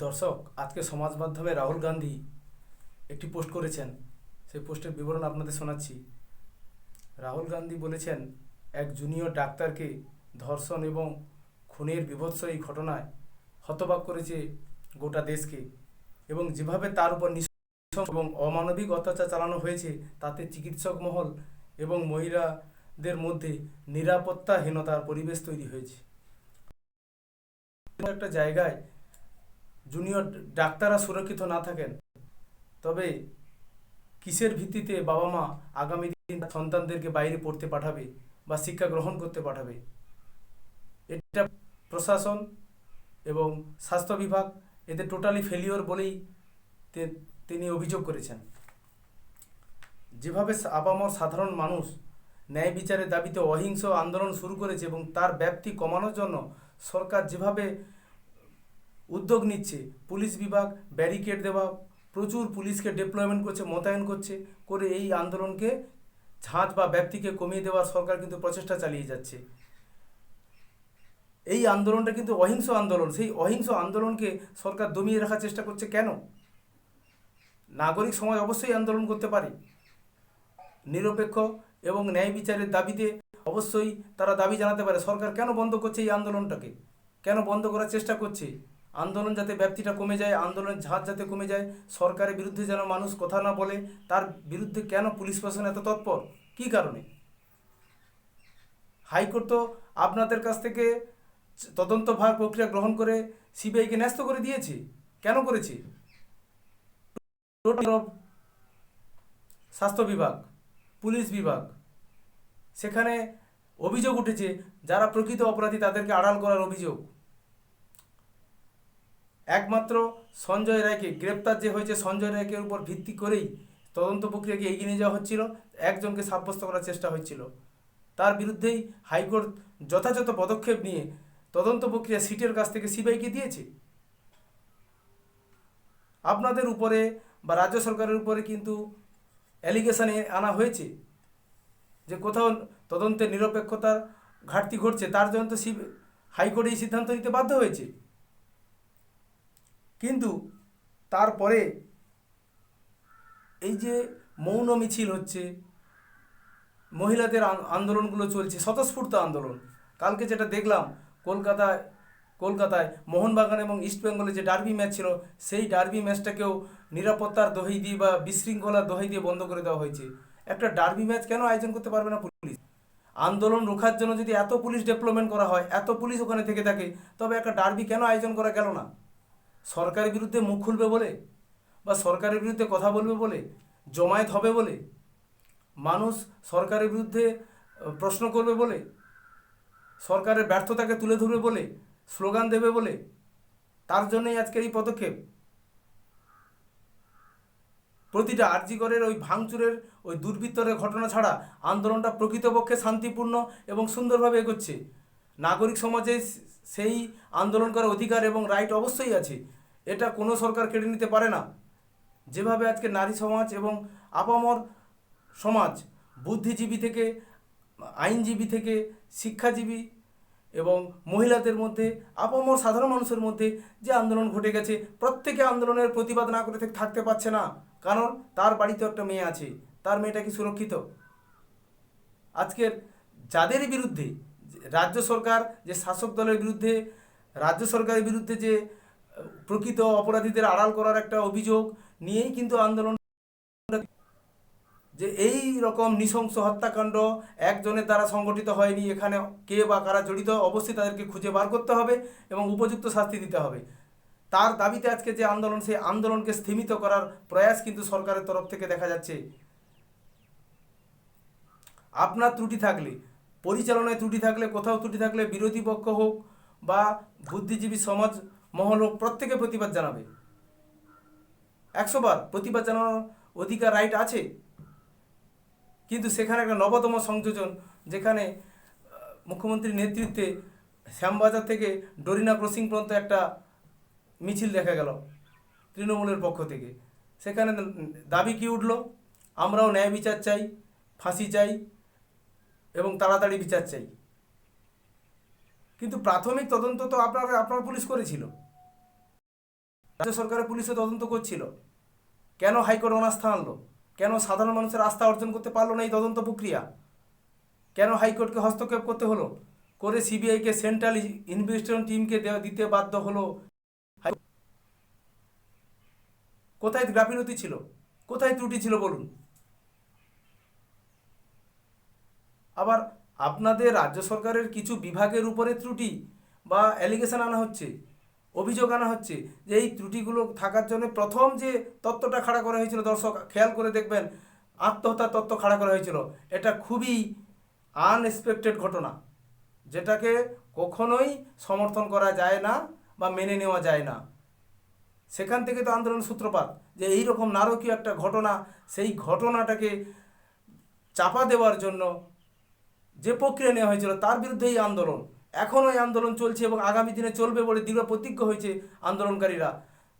দর্শক, আজকে সমাজ মাধ্যমে রাহুল গান্ধী একটি পোস্ট করেছেন। সেই পোস্টের বিবরণ আপনাদের শোনাচ্ছি। রাহুল গান্ধী বলেছেন, এক জুনিয়র ডাক্তারকে ধর্ষণ এবং খুনের বিভৎস এই ঘটনায় হতবাক করেছে গোটা দেশকে এবং যেভাবে তার উপর এবং অমানবিক অত্যাচার চালানো হয়েছে, তাতে চিকিৎসক মহল এবং মহিলাদের মধ্যে নিরাপত্তাহীনতার পরিবেশ তৈরি হয়েছে। একটা জায়গায় জুনিয়র ডাক্তাররা সুরক্ষিত না থাকেন। তবে কিসের ভিত্তিতে বাবা মা আগামী দিন সন্তানদেরকে বাইরে পড়তে পাঠাবে বা শিক্ষা গ্রহণ করতে পাঠাবে? এটা প্রশাসন এবং স্বাস্থ্য বিভাগ এদের টোটালি ফেলিওর বলেই তিনি অভিযোগ করেছেন। যেভাবে আপামর সাধারণ মানুষ ন্যায় বিচারের দাবিতে অহিংস আন্দোলন শুরু করেছে এবং তার ব্যাপ্তি কমানোর জন্য সরকার যেভাবে উদ্যোগ নিচ্ছে। পুলিশ বিভাগ ব্যারিকেড দেওয়া, প্রচুর পুলিশকে ডিপ্লয়মেন্ট করছে, মোতায়েন করছে, করে এই আন্দোলনকে ঝাঁজ বা ব্যক্তিকে কমিয়ে দেওয়ার সরকার কিন্তু প্রচেষ্টা চালিয়ে যাচ্ছে। এই আন্দোলনটা কিন্তু অহিংস আন্দোলন, সেই অহিংস আন্দোলনকে সরকার দমিয়ে রাখার চেষ্টা করছে কেন? নাগরিক সমাজ অবশ্যই আন্দোলন করতে পারে। নিরপেক্ষ এবং ন্যায় বিচারের দাবিতে অবশ্যই তারা দাবি জানাতে পারে। সরকার কেন বন্ধ করছে এই আন্দোলনটাকে? কেন বন্ধ করার চেষ্টা করছে? আন্দোলন যাতে ব্যাপ্তিটা কমে যায়, আন্দোলনের ঝাঁজ যাতে কমে যায়, সরকারের বিরুদ্ধে যেন মানুষ কথা না বলে, তার বিরুদ্ধে কেন পুলিশ প্রশাসন এত তৎপর? কী কারণে? হাইকোর্ট তো আপনাদের কাছ থেকে তদন্ত ভার প্রক্রিয়া গ্রহণ করে সিবিআইকে ন্যস্ত করে দিয়েছে। কেন করেছে? স্বাস্থ্য বিভাগ, পুলিশ বিভাগ, সেখানে অভিযোগ উঠেছে, যারা প্রকৃত অপরাধী তাদেরকে আড়াল করার অভিযোগ। একমাত্র সঞ্জয় রায়কে, গ্রেপ্তার যে হয়েছে সঞ্জয় রায়কে উপর ভিত্তি করেই তদন্ত প্রক্রিয়াকে এগিয়ে নিয়ে যাওয়া হচ্ছিল? একজনকে সাব্যস্ত করার চেষ্টা হচ্ছিল। তার বিরুদ্ধেই হাইকোর্ট যথাযথ পদক্ষেপ নিয়ে তদন্ত প্রক্রিয়া সিটের কাছ থেকে সিবিআইকে দিয়েছে। আপনাদের উপরে বা রাজ্য সরকারের উপরে কিন্তু অ্যালিগেশনে আনা হয়েছে যে কোথাও তদন্তের নিরপেক্ষতার ঘাটতি ঘটছে, তার জন্য তো হাইকোর্ট এই সিদ্ধান্ত নিতে বাধ্য হয়েছে। কিন্তু তারপরে এই যে মৌন মিছিল হচ্ছে, মহিলাদের আন্দোলনগুলো চলছে, স্বতঃস্ফূর্ত আন্দোলন। কালকে যেটা দেখলাম, কলকাতায় কলকাতায় মোহনবাগান এবং ইস্টবেঙ্গলে যে ডার্বি ম্যাচ ছিল, সেই ডার্বি ম্যাচটাকেও নিরাপত্তার দোহাই দিয়ে বা বিশৃঙ্খলার দোহাই দিয়ে বন্ধ করে দেওয়া হয়েছে। একটা ডার্বি ম্যাচ কেন আয়োজন করতে পারবে না পুলিশ? আন্দোলন রোখার জন্য যদি এত পুলিশ ডেভেলপমেন্ট করা হয়, এত পুলিশ ওখানে থেকে থাকে, তবে একটা ডার্বি কেন আয়োজন করা গেল না? সরকারের বিরুদ্ধে মুখ খুলবে বলে বা সরকারের বিরুদ্ধে কথা বলবে বলে, জমায়েত হবে বলে, মানুষ সরকারের বিরুদ্ধে প্রশ্ন করবে বলে, সরকারের ব্যর্থতাকে তুলে ধরবে বলে, স্লোগান দেবে বলে, তার জন্যই আজকের এই পদক্ষেপ। প্রতিটা আর্জিকরের ওই ভাঙচুরের, ওই দুর্বৃত্তরের ঘটনা ছাড়া আন্দোলনটা প্রকৃতপক্ষে শান্তিপূর্ণ এবং সুন্দরভাবে এগোচ্ছে। নাগরিক সমাজে সেই আন্দোলন করার অধিকার এবং রাইট অবশ্যই আছে। এটা কোনো সরকার কেড়ে নিতে পারে না। যেভাবে আজকে নারী সমাজ এবং আপামর সমাজ, বুদ্ধিজীবী থেকে, আইনজীবী থেকে, শিক্ষাজীবী এবং মহিলাদের মধ্যে, আপামর সাধারণ মানুষের মধ্যে যে আন্দোলন ঘটে গেছে, প্রত্যেকে আন্দোলনের প্রতিবাদ না করে থাকতে পারছে না। কারণ তার বাড়িতে একটা মেয়ে আছে। তার মেয়েটা কি সুরক্ষিত? আজকের যাদের বিরুদ্ধে রাজ্য সরকার যে শাসক দলের বিরুদ্ধে, রাজ্য সরকারের বিরুদ্ধে যে প্রকৃত অপরাধীদের আড়াল করার একটা অভিযোগ নিয়েই কিন্তু আন্দোলন যে এই রকম নৃশংস হত্যাকাণ্ড একজনের দ্বারা সংগঠিত হয়নি, এখানে কে বা কারা জড়িত, অবশ্যই তাদেরকে খুঁজে বার করতে হবে এবং উপযুক্ত শাস্তি দিতে হবে। তার দাবিতে আজকে যে আন্দোলন, সেই আন্দোলনকে স্থিমিত করার প্রয়াস কিন্তু সরকারের তরফ থেকে দেখা যাচ্ছে। আপনার ত্রুটি থাকলে পরিচালনায় ত্রুটি থাকলে, কোথাও ত্রুটি থাকলে বিরোধী পক্ষ হোক বা বুদ্ধিজীবী সমাজ মহল হোক, প্রত্যেকে প্রতিবাদ জানাবে। একশোবার প্রতিবাদ জানানোর অধিকার রাইট আছে। কিন্তু সেখানে একটা নবতম সংযোজন, যেখানে মুখ্যমন্ত্রীর নেতৃত্বে শ্যামবাজার থেকে ডরিনা ক্রসিং পর্যন্ত একটা মিছিল দেখা গেল তৃণমূলের পক্ষ থেকে। সেখানে দাবি কি উঠল? আমরাও ন্যায় বিচার চাই, ফাঁসি চাই এবং তাড়াতাড়ি বিচার চাই। কিন্তু প্রাথমিক তদন্ত তো আপনার আপনার পুলিশ করেছিল। রাজ্য সরকারের পুলিশও তদন্ত করছিল। কেন হাইকোর্ট অনাস্থা আনলো? কেন সাধারণ মানুষের আস্থা অর্জন করতে পারল না এই তদন্ত প্রক্রিয়া? কেন হাইকোর্টকে হস্তক্ষেপ করতে হলো? করে সিবিআইকে সেন্ট্রাল ইনভেস্টিগেশন টিমকে দিতে বাধ্য হলো। কোথায় গাফিলতি ছিল? কোথায় ত্রুটি ছিল বলুন? আবার আপনাদের রাজ্য সরকারের কিছু বিভাগের উপরে ত্রুটি বা অ্যালিগেশন আনা হচ্ছে, অভিযোগ আনা হচ্ছে যে এই ত্রুটিগুলো থাকার জন্য প্রথম যে তত্ত্বটা খাড়া করা হয়েছিল, দর্শক খেয়াল করে দেখবেন, আত্মহত্যার তত্ত্ব খাড়া করা হয়েছিল। এটা খুবই আনএক্সপেক্টেড ঘটনা, যেটাকে কখনোই সমর্থন করা যায় না বা মেনে নেওয়া যায় না। সেখান থেকে তো আন্দোলন সূত্রপাত, যে এই রকম নারকীয় একটা ঘটনা, সেই ঘটনাটাকে চাপা দেওয়ার জন্য যে প্রক্রিয়া নেওয়া হয়েছিল তার বিরুদ্ধে এই আন্দোলন। এখনও এই আন্দোলন চলছে এবং আগামী দিনে চলবে বলে দৃঢ় প্রতিজ্ঞ হয়েছে আন্দোলনকারীরা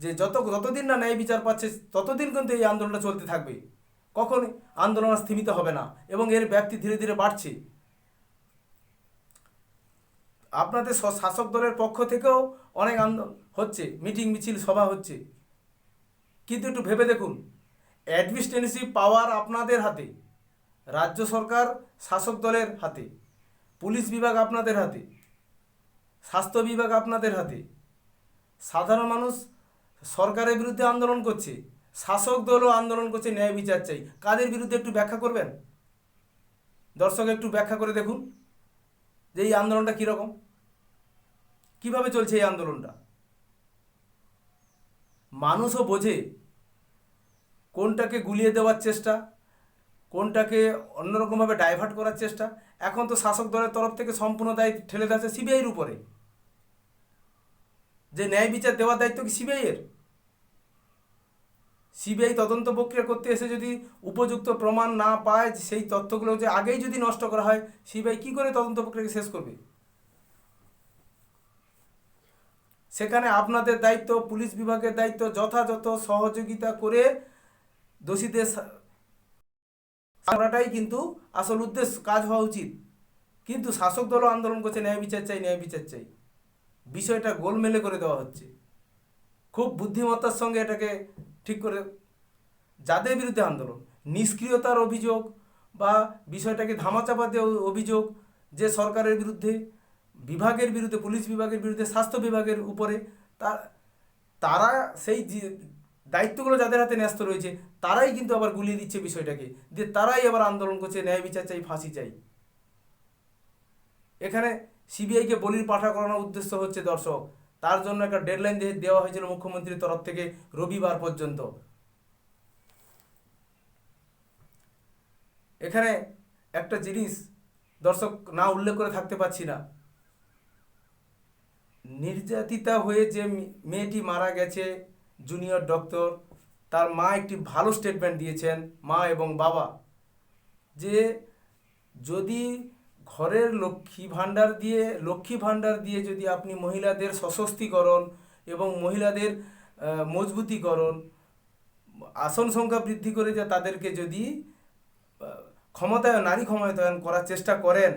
যে যত, যতদিন না ন্যায় বিচার পাচ্ছে, ততদিন কিন্তু এই আন্দোলনটা চলতে থাকবে। কখন আন্দোলন স্থিমিত হবে না এবং এর ব্যাপ্তি ধীরে ধীরে বাড়ছে। আপনাদের শাসক দলের পক্ষ থেকেও অনেক আন্দোলন হচ্ছে, মিটিং, মিছিল, সভা হচ্ছে। কিন্তু একটু ভেবে দেখুন, অ্যাডমিনিস্ট্রেটিভ পাওয়ার আপনাদের হাতে। রাজ্য সরকার, শাসক দলের হাতে, পুলিশ বিভাগ আপনাদের হাতে, স্বাস্থ্য বিভাগ আপনাদের হাতে, সাধারণ মানুষ সরকারের বিরুদ্ধে আন্দোলন করছে, শাসক দলও আন্দোলন করছে, ন্যায় বিচার চাই। কাদের বিরুদ্ধে একটু ব্যাখ্যা করবেন? দর্শক, একটু ব্যাখ্যা করে দেখুন যে এই আন্দোলনটা কীরকম। কীভাবে চলছে এই আন্দোলনটা? মানুষও বোঝে কোনটাকে গুলিয়ে দেওয়ার চেষ্টা কোনটাকে অন্যরকমভাবে ডাইভার্ট করার চেষ্টা? এখন তো শাসক দলের তরফ থেকে সম্পূর্ণ দায়িত্ব ঠেলে দেওয়া সিবিআইয়ের উপরে। যে ন্যায় বিচার দেওয়ার দায়িত্ব কি সিবিআইয়ের সিবিআই তদন্ত প্রক্রিয়া করতে এসে যদি উপযুক্ত প্রমাণ না পায়, সেই তথ্যগুলো যে আগেই যদি নষ্ট করা হয় সিবিআই কী করে তদন্ত প্রক্রিয়াকে শেষ করবে? সেখানে আপনাদের দায়িত্ব, পুলিশ বিভাগের দায়িত্ব, যথাযথ সহযোগিতা করে দোষীদের করাটাই কিন্তু আসল উদ্দেশ্য, কাজ হওয়া উচিত। কিন্তু শাসক দলও আন্দোলন করছে, ন্যায় বিচার চাই, ন্যায় বিচার চাই। বিষয়টা গোলমেলে করে দেওয়া হচ্ছে। খুব বুদ্ধিমত্তার সঙ্গে এটাকে ঠিক করে, যাদের বিরুদ্ধে আন্দোলন, নিষ্ক্রিয়তার অভিযোগ বা বিষয়টাকে ধামাচাপা দেওয়া অভিযোগ যে সরকারের বিরুদ্ধে, বিভাগের বিরুদ্ধে, পুলিশ বিভাগের বিরুদ্ধে, স্বাস্থ্য বিভাগের উপরে তারা সেই দায়িত্বগুলো যাদের হাতে ন্যস্ত রয়েছে, তারাই কিন্তু আবার গুলিয়ে দিচ্ছে বিষয়টাকে। দিয়ে তারাই আবার আন্দোলন করছে, ন্যায় বিচার চাই, ফাঁসি চাই। এখানে সিবিআইকে বলির পাঠা করানোর উদ্দেশ্য হচ্ছে দর্শক, তার জন্য একটা ডেডলাইন দেওয়া হয়েছিল মুখ্যমন্ত্রীর তরফ থেকে রবিবার পর্যন্ত। এখানে একটা জিনিস দর্শক না উল্লেখ করে থাকতে পারছি না। নির্যাতিতা হয়ে যে মেয়েটি মারা গেছে জুনিয়র ডক্টর তার মা একটি ভালো স্টেটমেন্ট দিয়েছেন মা এবং বাবা যে যদি ঘরের লক্ষ্মী ভাণ্ডার দিয়ে লক্ষ্মী ভাণ্ডার দিয়ে যদি আপনি মহিলাদের সশক্তিকরণ এবং মহিলাদের মজবুতিকরণ আসন সংখ্যা বৃদ্ধি করে যে তাদেরকে যদি আহ, ক্ষমতায়ন নারী ক্ষমতায়ন করার চেষ্টা করেন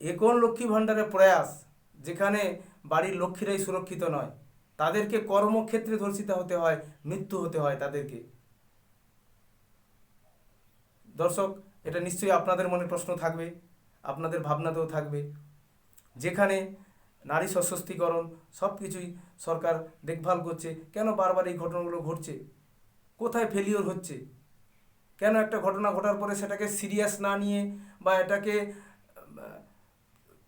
এ কোন লক্ষ্মী ভাণ্ডারের প্রয়াস? যেখানে বাড়ির লক্ষ্মীরাই সুরক্ষিত নয়। তাদেরকে কর্মক্ষেত্রে ধর্ষিত হতে হয়, মৃত্যু হতে হয় তাদেরকে। দর্শক, এটা নিশ্চয়ই আপনাদের মনে প্রশ্ন থাকবে, আপনাদের ভাবনাতেও থাকবে। যেখানে নারী সশক্তিকরণ সব কিছুই সরকার দেখভাল করছে, কেন বারবার এই ঘটনাগুলো ঘটছে? কোথায় ফেলিওর হচ্ছে? কেন একটা ঘটনা ঘটার পরে সেটাকে সিরিয়াস না নিয়ে বা এটাকে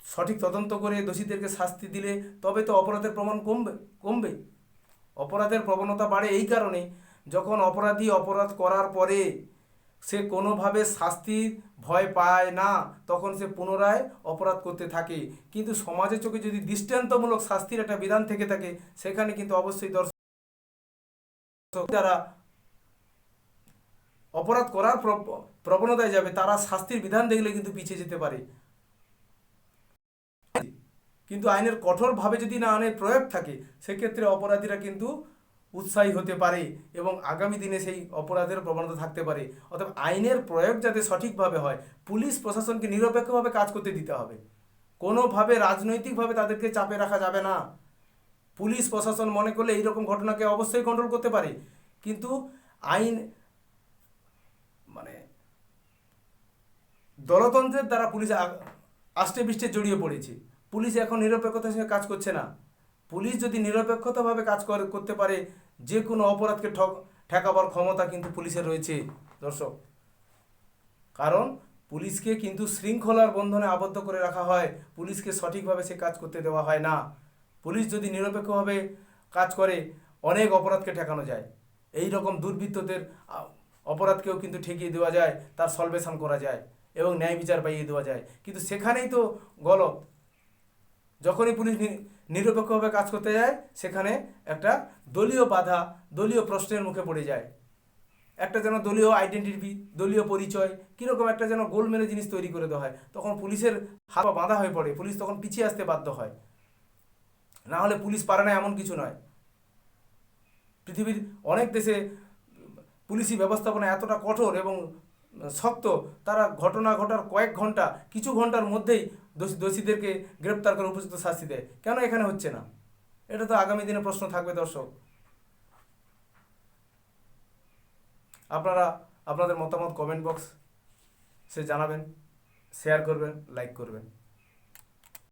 সঠিক তদন্ত করে দোষীদেরকে শাস্তি দিলে তবে তো অপরাধের প্রমাণ কমবে কমবে। অপরাধের প্রবণতা বাড়ে এই কারণে যখন অপরাধী অপরাধ করার পরে সে কোনোভাবে শাস্তির ভয় পায় না, তখন সে পুনরায় অপরাধ করতে থাকে। কিন্তু সমাজের চোখে যদি দৃষ্টান্তমূলক শাস্তির একটা বিধান থেকে থাকে, সেখানে কিন্তু অবশ্যই দর্শক যারা অপরাধ করার প্র- প্রবণতায় যাবে, তারা শাস্তির বিধান দেখলে কিন্তু পিছিয়ে যেতে পারে। কিন্তু আইনের কঠোরভাবে যদি না আইনের প্রয়োগ থাকে, সেক্ষেত্রে অপরাধীরা কিন্তু উৎসাহী হতে পারে এবং আগামী দিনে সেই অপরাধের প্রবণতা থাকতে পারে। অর্থাৎ আইনের প্রয়োগ যাতে সঠিকভাবে হয়, পুলিশ প্রশাসনকে নিরপেক্ষভাবে কাজ করতে দিতে হবে। কোনোভাবে রাজনৈতিকভাবে তাদেরকে চাপে রাখা যাবে না। পুলিশ প্রশাসন মনে করলে এইরকম ঘটনাকে অবশ্যই কন্ট্রোল করতে পারে। কিন্তু আইন মানে দলতন্ত্রের দ্বারা পুলিশ আষ্টে পৃষ্ঠে জড়িয়ে পড়েছে। পুলিশ এখন নিরপেক্ষতার সঙ্গে কাজ করছে না। পুলিশ যদি নিরপেক্ষতাভাবে কাজ করে- করতে পারে যে কোনো অপরাধকে ঠক, ঠেকাবার ক্ষমতা কিন্তু পুলিশের রয়েছে, দর্শক। কারণ পুলিশকে কিন্তু শৃঙ্খলার বন্ধনে আবদ্ধ করে রাখা হয়, পুলিশকে সঠিকভাবে সে কাজ করতে দেওয়া হয় না। পুলিশ যদি নিরপেক্ষভাবে কাজ করে, অনেক অপরাধকে ঠেকানো যায়। এই রকম দুর্বৃত্তদের অপরাধকেও কিন্তু ঠেকিয়ে দেওয়া যায়, তার সলভেশন করা যায় এবং ন্যায় বিচার পাইয়ে দেওয়া যায়। কিন্তু সেখানেই তো গলত। যখনই পুলিশ নিরপেক্ষভাবে কাজ করতে যায়, সেখানে একটা দলীয় বাধা, দলীয় প্রশ্নের মুখে পড়ে যায়। একটা যেন দলীয় আইডেন্টিটি দলীয় পরিচয়, কীরকম একটা যেন গোল গোলমেলে জিনিস তৈরি করে দেওয়া হয়। তখন পুলিশের হাত বাঁধা হয়ে পড়ে, পুলিশ তখন পিছিয়ে আসতে বাধ্য হয়। না হলে পুলিশ পারে না এমন কিছু নয়। পৃথিবীর অনেক দেশে পুলিশি ব্যবস্থাপনা এতটা কঠোর এবং শক্ত, তারা ঘটনা ঘটার কয়েক ঘণ্টা, কিছু ঘণ্টার মধ্যেই দোষী দোষীদেরকে গ্রেপ্তার করে উপযুক্ত শাস্তি দেয়। কেন এখানে হচ্ছে না? এটা তো আগামী দিনে প্রশ্ন থাকবে, দর্শক। আপনারা আপনাদের মতামত কমেন্ট বক্স সে জানাবেন শেয়ার করবেন লাইক করবেন।